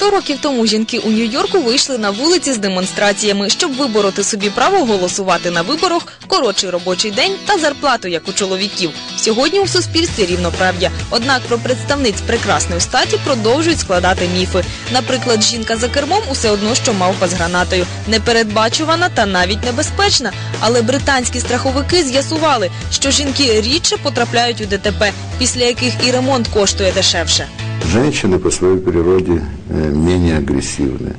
Сто років тому жінки у Нью-Йорку вийшли на вулиці з демонстраціями, щоб вибороти собі право голосувати на виборах, коротший робочий день та зарплату, як у чоловіків. Сьогодні у суспільстві рівноправ'я. Однак про представниць прекрасної статі продовжують складати міфи. Наприклад, жінка за кермом усе одно, що мавпа з гранатою, непередбачувана та навіть небезпечна. Але британські страховики з'ясували, що жінки рідше потрапляють у ДТП, після яких і ремонт коштує дешевше. Женщины по своей природе э, менее агрессивны.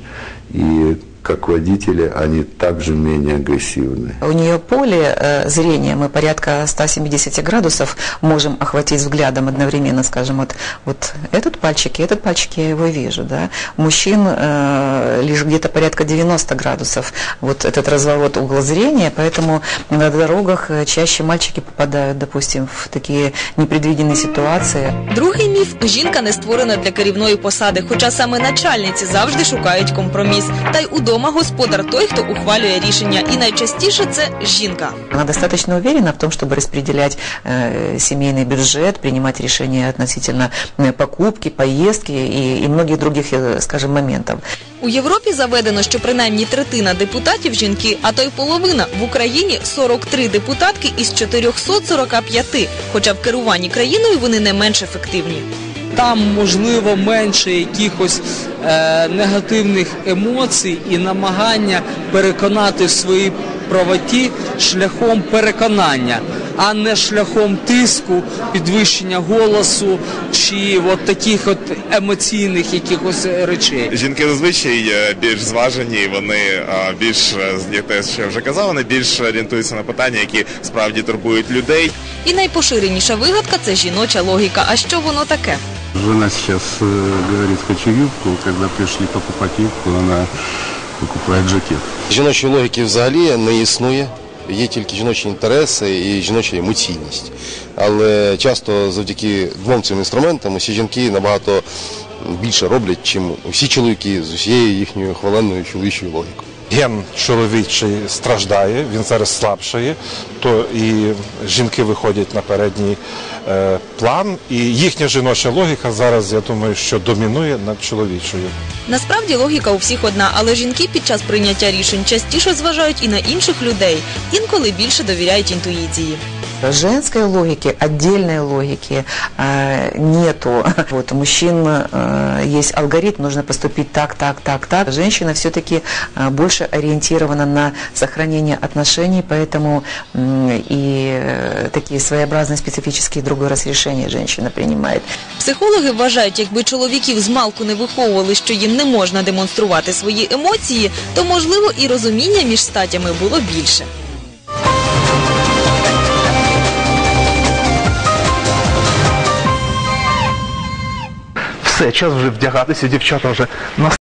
И как водители они также менее агрессивны. У нее поле э, зрения, мы порядка 170 градусов можем охватить взглядом одновременно, скажем, вот, вот этот пальчик и этот пальчик я его вижу, да. У мужчин э, лишь где-то порядка 90 градусов вот этот разворот угла зрения, поэтому на дорогах э, чаще мальчики попадают, допустим, в такие непредвиденные ситуации. Другий міф жінка не створена для керівної посади, хоча саме начальниці завжди шукають компроміс. Та й удома господар той, хто ухвалює рішення, і найчастіше це жінка. Она достаточно уверена в том, чтобы распределять э, семейный бюджет, принимать решения относительно э, покупки, поездки и, и многих других, э, скажем, моментов. У Європі заведено, що принаймні третина депутатів жінки, а то й половина. В Україні 43 депутатки із 445, хоча в керуванні країною вони не менш ефективні. Там можливо менше якихось е, негативних емоцій і намагання переконати в своїй правоті шляхом переконання, а не шляхом тиску, підвищення голосу чи от таких от емоційних якихось речей. Жінки зазвичай е, більш зважені, вони е, більш, е, як те, що я вже казав, вони більш орієнтуються на питання, які справді турбують людей. І найпоширеніша вигадка це жіноча логіка. А що воно таке? Жена сейчас э, говорит, хочу юбку. Когда пришли покупать юбку, она покупает жакет. Жіночої логіки взагалі не існує. Є тільки жіночі інтереси і жіноча емоційність. Але часто завдяки двом цим інструментам усі жінки набагато більше роблять, чим усі чоловіки з усією їхньою хваленою чоловічою логікою. Ген чоловічий страждає, він зараз слабшає, то і жінки виходять на передній е, план, і їхня жіноча логіка зараз, я думаю, що домінує над чоловічою. Насправді логіка у всіх одна, але жінки під час прийняття рішень частіше зважають і на інших людей, інколи більше довіряють інтуїції. Женской логики, отдельной логики э, нету. Вот у мужчин э, есть алгоритм, нужно поступить так, так, так, так. Женщина все-таки э, больше ориентирована на сохранение отношений, поэтому м, и э, такие своеобразные специфические другой раз решения женщина принимает. Психологи вважають, якби чоловіків з малку не виховували, що їм не можна демонструвати свої емоції, то можливо і розуміння між статями було більше. Все, час вже вдягатися, дівчата вже на